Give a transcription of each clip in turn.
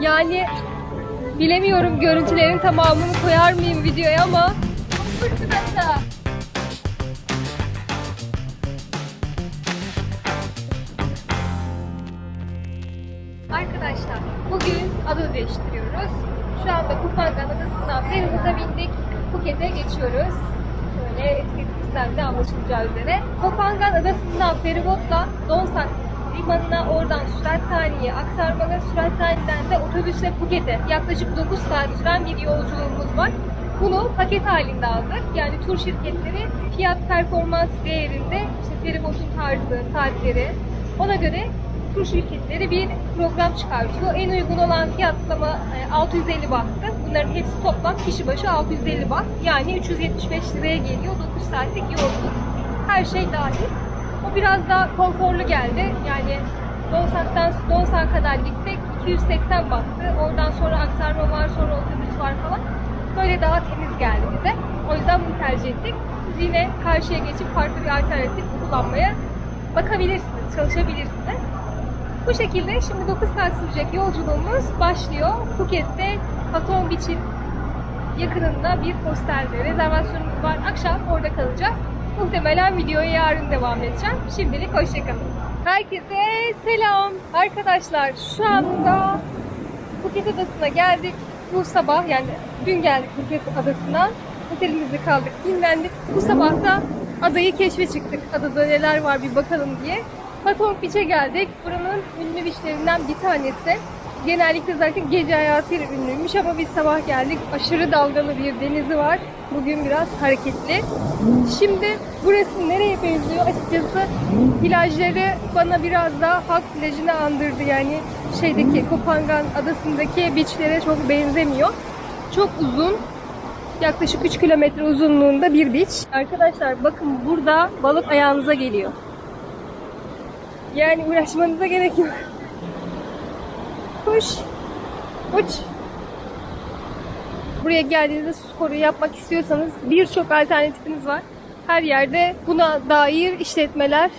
Yani bilemiyorum görüntülerin tamamını koyar mıyım videoya ama çok. Arkadaşlar bugün ada değiştiriyoruz. Şu anda Kupangan adasından feribota bindik. Phuket'e geçiyoruz. Şöyle etiketimizden de anlaşılacağı üzere. Kupangan adasından feribotla Donsak limanına oradan Sürathane'ye aktarmalı. Sürathane'den de otobüsle Phuket'e yaklaşık 9 saat süren bir yolculuğumuz var. Bunu paket halinde aldık. Yani tur şirketleri fiyat performans değerinde işte feribotun tarzı, saatleri ona göre tur şirketleri bir program çıkartıyor. En uygun olan fiyatlama e, 650 bahtı. Bunların hepsi toplam kişi başı 650 baht. Yani 375 liraya geliyor 9 saatlik yolculuk. Her şey dahil. Biraz daha konforlu geldi. Yani Donsak'tan Donsak'a kadar gitsek 280 bahtı. Oradan sonra aktarma var, sonra otobüs var falan. Böyle daha temiz geldi bize. O yüzden bunu tercih ettik. Siz yine karşıya geçip farklı bir alternatif kullanmaya bakabilirsiniz, çalışabilirsiniz. Bu şekilde şimdi 9 saat sürecek yolculuğumuz başlıyor. Phuket'te Patong Beach'in yakınında bir hostelde rezervasyonumuz var. Akşam orada kalacağız. Muhtemelen videoya yarın devam edeceğim. Şimdilik hoşçakalın. Herkese selam. Arkadaşlar şu anda Phuket Adası'na geldik. Bu sabah yani dün geldik Phuket Adası'na. Otelimizde kaldık, dinlendik. Bu sabah da adayı keşfe çıktık. Adada neler var bir bakalım diye. Patong Beach'e geldik. Buranın ünlü beachlerinden bir tanesi. Genellikle zaten gece hayatıyla ünlüymüş ama biz sabah geldik. Aşırı dalgalı bir denizi var. Bugün biraz hareketli. Şimdi burası nereye benziyor? Açıkçası plajları bana biraz daha halk plajını andırdı. Yani şeydeki Kopangan adasındaki beachlere çok benzemiyor. Çok uzun. Yaklaşık 3 kilometre uzunluğunda bir beach. Arkadaşlar bakın burada balık ayağınıza geliyor. Yani uğraşmanıza gerek yok. Kuş. Uç. Buraya geldiğinizde sporu yapmak istiyorsanız birçok alternatifiniz var. Her yerde buna dair işletmeler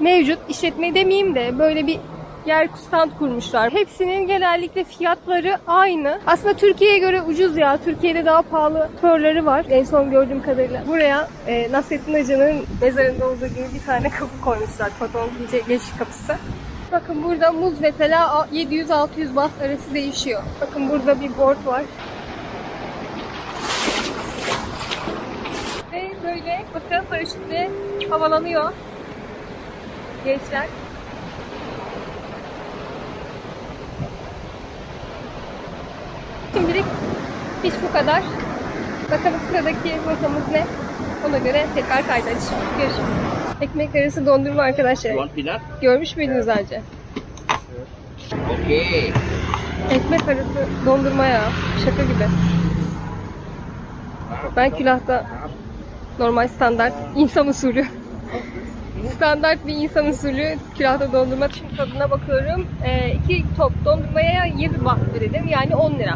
mevcut. İşletme demeyeyim de böyle bir yer stand kurmuşlar. Hepsinin genellikle fiyatları aynı. Aslında Türkiye'ye göre ucuz ya. Türkiye'de daha pahalı turları var. En son gördüğüm kadarıyla. Buraya e, Nasrettin Hoca'nın mezarında olduğu gibi bir tane kapı koymuşlar. Patron geçiş kapısı. Bakın burada muz mesela 700-600 baht arası değişiyor. Bakın burada bir board var. Ve bakın paraşütle havalanıyor. Gençler. Şimdilik hiç bu kadar. Bakalım sıradaki rotamız ne? Ona göre tekrar kayda açacağım. Görüşürüz. Ekmek arası dondurma arkadaşlar. Görmüş müydünüz önce? Okay. Ekmek arası dondurma ya. Şaka gibi. Ben külahta normal standart insan usulü. Standart bir insan usulü külahta dondurma şimdi tadına bakıyorum. Ee, iki top dondurmaya 7 baht dedim. Yani 10 lira.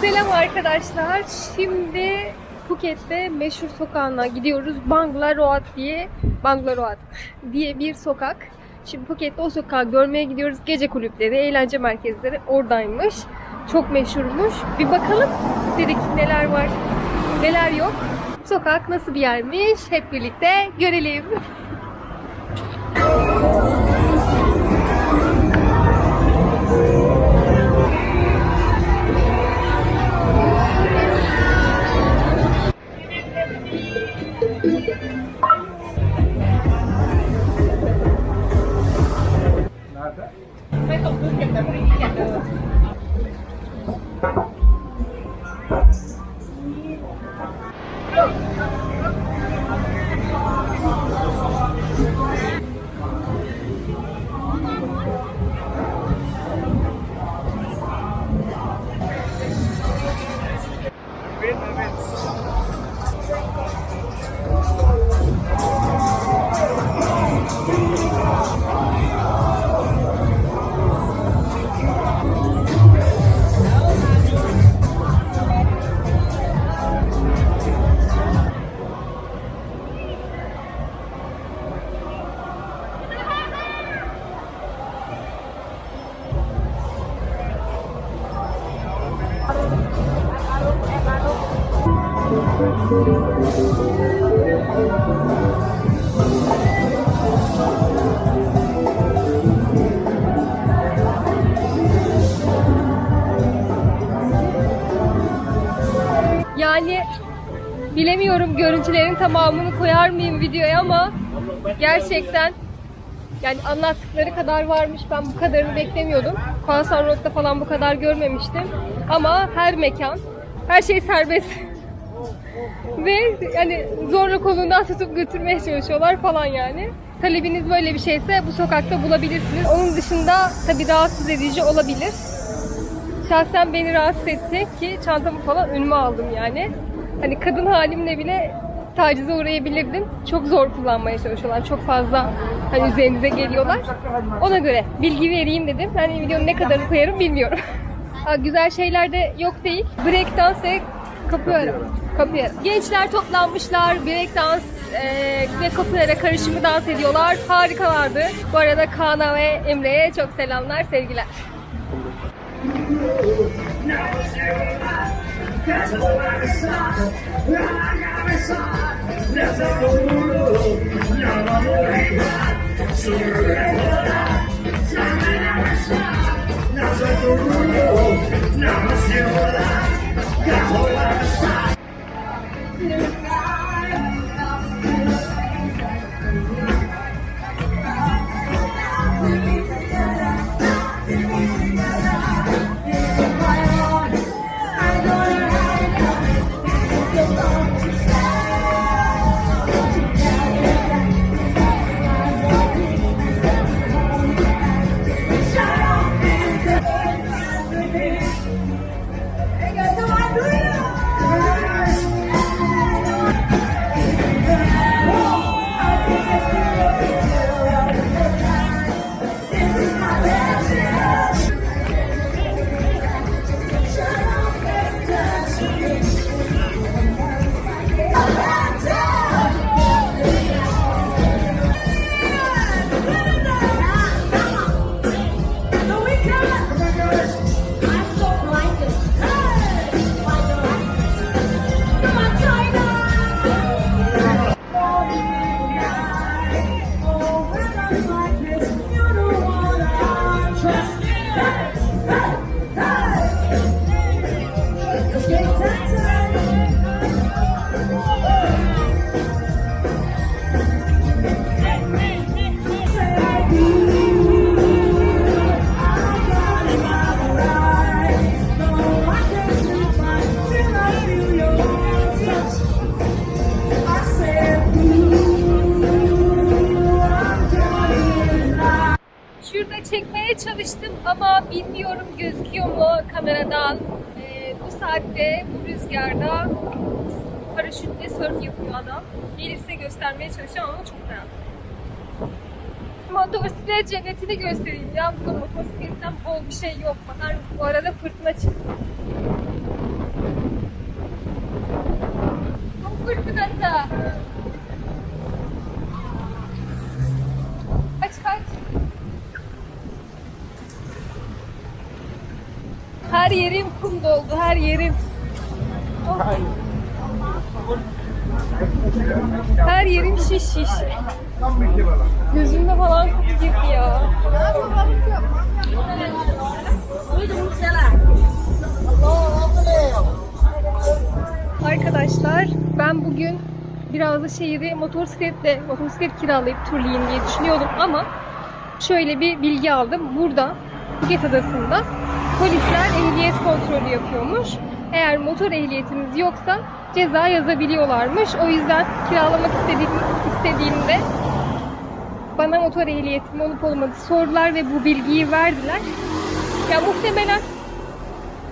Selam arkadaşlar. Şimdi Phuket'te meşhur sokağına gidiyoruz. Bangla Road diye Bangla Road diye bir sokak. Şimdi Phuket'te o sokağı görmeye gidiyoruz. Gece kulüpleri, eğlence merkezleri oradaymış. Çok meşhurmuş. Bir bakalım dedik neler var, neler yok. Sokak nasıl bir yermiş hep birlikte görelim. Yani bilemiyorum görüntülerin tamamını koyar mıyım videoya ama gerçekten yani anlattıkları kadar varmış. Ben bu kadarını beklemiyordum. Konser Rock'ta falan bu kadar görmemiştim. Ama her mekan, her şey serbest. Ve yani zorla kolundan tutup götürmeye çalışıyorlar falan yani. Talebiniz böyle bir şeyse bu sokakta bulabilirsiniz. Onun dışında tabii rahatsız edici olabilir. Şahsen beni rahatsız etti ki çantamı falan önüme aldım yani. Hani kadın halimle bile tacize uğrayabilirdim. Çok zor kullanmaya çalışıyorlar. Çok fazla hani üzerinize geliyorlar. Ona göre bilgi vereyim dedim. Hani videonun ne kadarını koyarım bilmiyorum. Güzel şeyler de yok değil. Breakdance ve capoeira. Capoeira. Gençler toplanmışlar. Breakdance e, ve capoeira karışımı dans ediyorlar. Harikalardı. Bu arada Kaan'a ve Emre'ye çok selamlar, sevgiler. Şurada çekmeye çalıştım ama bilmiyorum gözüküyor mu kameradan. Ee, bu saatte, bu rüzgarda paraşütle surf yapıyor adam. Gelirse göstermeye çalışacağım ama çok merak. Motosiklet cennetini göstereyim ya. Burada motosikletten bol bir şey yok. Bakar? Bu arada fırtına çıktı. Çok fırtınası. Yerim kum doldu, her yerim. Oh. Her yerim şiş şiş. Gözümde falan kum girdi ya. Arkadaşlar ben bugün biraz da şehri motosikletle motosiklet kiralayıp turlayayım diye düşünüyordum ama şöyle bir bilgi aldım. Burada Phuket Adası'nda polisler ehliyet kontrolü yapıyormuş. Eğer motor ehliyetiniz yoksa ceza yazabiliyorlarmış. O yüzden kiralamak istediğim, istediğimde bana motor ehliyetim olup olmadı sordular ve bu bilgiyi verdiler. Ya muhtemelen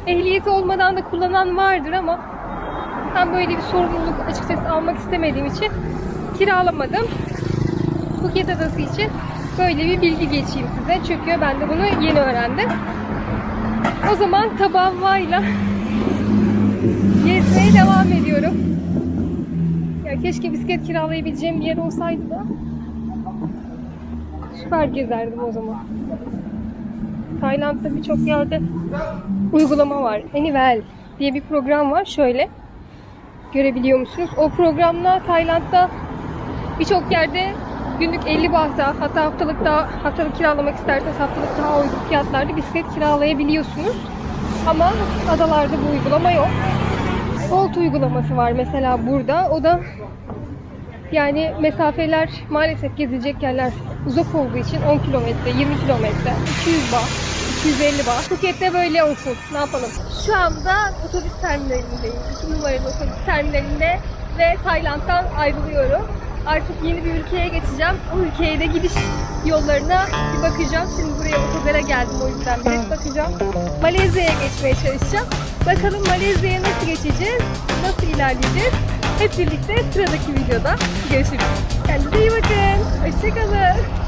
ehliyeti olmadan da kullanan vardır ama ben böyle bir sorumluluk açıkçası almak istemediğim için kiralamadım. Phuket Adası için böyle bir bilgi geçeyim size. Çünkü ben de bunu yeni öğrendim. O zaman tabağımla gezmeye devam ediyorum. Ya keşke bisiklet kiralayabileceğim bir yer olsaydı da süper gezerdim o zaman. Tayland'da birçok yerde uygulama var. Anyvel diye bir program var. Şöyle görebiliyor musunuz? O programla Tayland'da birçok yerde günlük 50 bahta hatta haftalık daha haftalık kiralamak isterseniz haftalık daha uygun fiyatlarda bisiklet kiralayabiliyorsunuz. Ama adalarda bu uygulama yok. Bolt uygulaması var mesela burada. O da yani mesafeler maalesef gezilecek yerler uzak olduğu için 10 kilometre, 20 kilometre, 200 baht, 250 baht. Phuket'te böyle olsun. Ne yapalım? Şu anda otobüs terminalindeyim. 2 numaralı otobüs terminalinde ve Tayland'dan ayrılıyorum. Artık yeni bir ülkeye geçeceğim. O ülkeye de gidiş yollarına bir bakacağım. Şimdi buraya otogara geldim o yüzden bir bakacağım. Malezya'ya geçmeye çalışacağım. Bakalım Malezya'ya nasıl geçeceğiz? Nasıl ilerleyeceğiz? Hep birlikte sıradaki videoda görüşürüz. Kendinize iyi bakın. Hoşçakalın.